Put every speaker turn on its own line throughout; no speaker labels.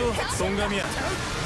나도 동감이야.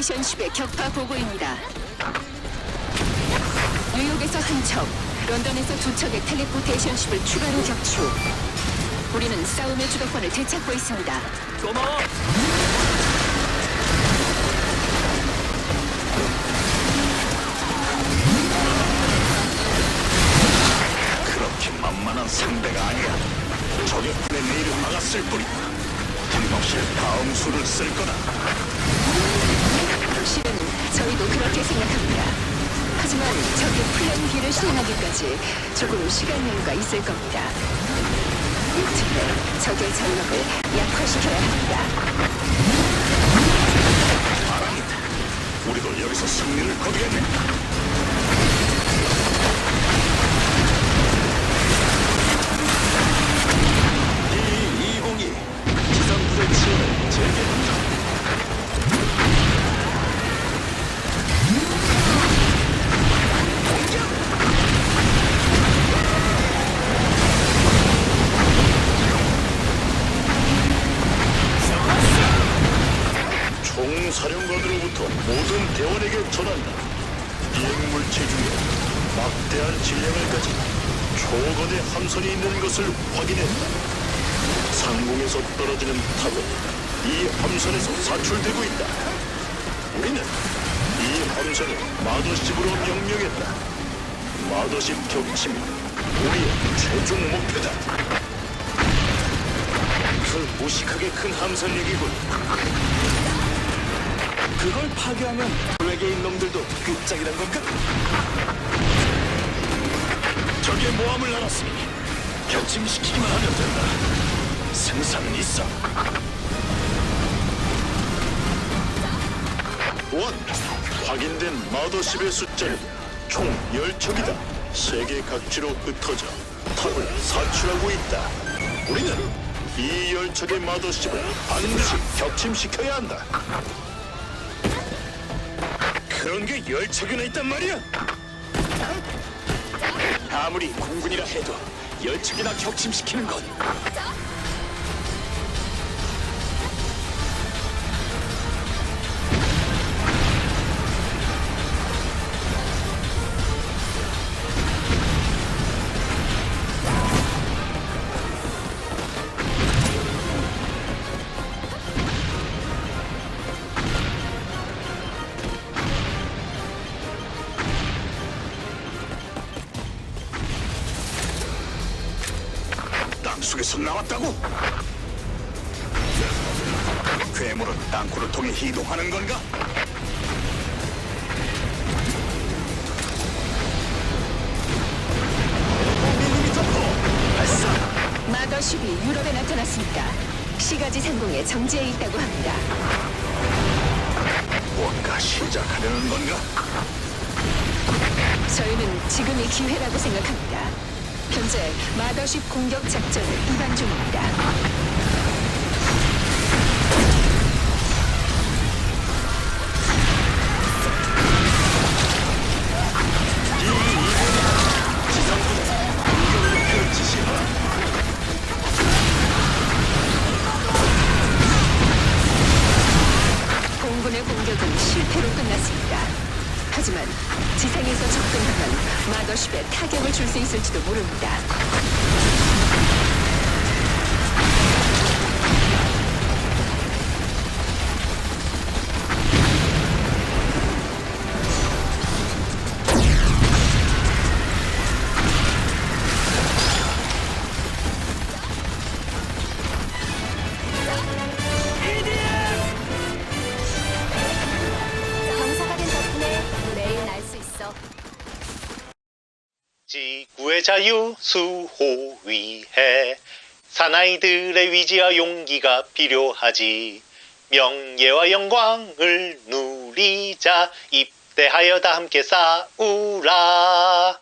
텔레포테이션 쉽의 격파 보고입니다. 뉴욕에서 한 척, 런던에서 두 척의 텔레포테이션 쉽을 추가로 격추. 우리는 싸움의 주도권을 되찾고 있습니다.
고마워.
그렇게 만만한 상대가 아니야. 저격군의 내일을 막았을 뿐이다. 틀림없이 다음 수를 쓸 거다.
실은 저희도 그렇게 생각합니다. 하지만 적의 플랜 B를 실행하기까지 조금 시간 여유가 있을 겁니다. 특히 적의 전력을 약화시켜야 합니다.
우리도 여기서 승리를 거두겠네. 대원에게 전한다. 비행물체 중에 막대한 질량을 가진 초거대 함선이 있는 것을 확인했다. 상공에서 떨어지는 탑은 이 함선에서 사출되고 있다. 우리는 이 함선을 마더십으로 명명했다. 마더십 격침이 우리의 최종 목표다. 그 무식하게 큰 함선력이군. 그걸 파괴하면 외계인 놈들도 끝장이란 건가? 적의 모함을 알았으니 격침시키기만 하면 된다. 생산은 있어. 원 확인된 마더십의 숫자는 총 10척이다. 세계 각지로 흩어져 탑을 사출하고 있다. 우리는
이 열척의 마더십을 반드시 격침시켜야 한다. 그런 게 열척이나 있단 말이야? 아무리 공군이라 해도 열척이나 격침시키는 건 땅속에서 나왔다고? 괴물은 땅굴을 통해 이동하는 건가? 밀리미터 포 발사!
마더십이 유럽에 나타났습니다. 시가지 상공에 정지해 있다고 합니다.
뭔가 시작하려는 건가?
저희는 지금이 기회라고 생각합니다. 현재 마더십 공격 작전을 이반 중입니다. 공군의 공격은 실패로 끝났습니다. 하지만 지상에서 접근하면 마더십에 타격을 줄 수 있을지도 모릅니다.
지구의 자 유 수호 위해 사나이들의 위지와 용기가 필요하지 명예와 영광을 누리자 입대하여 다 함께 싸우라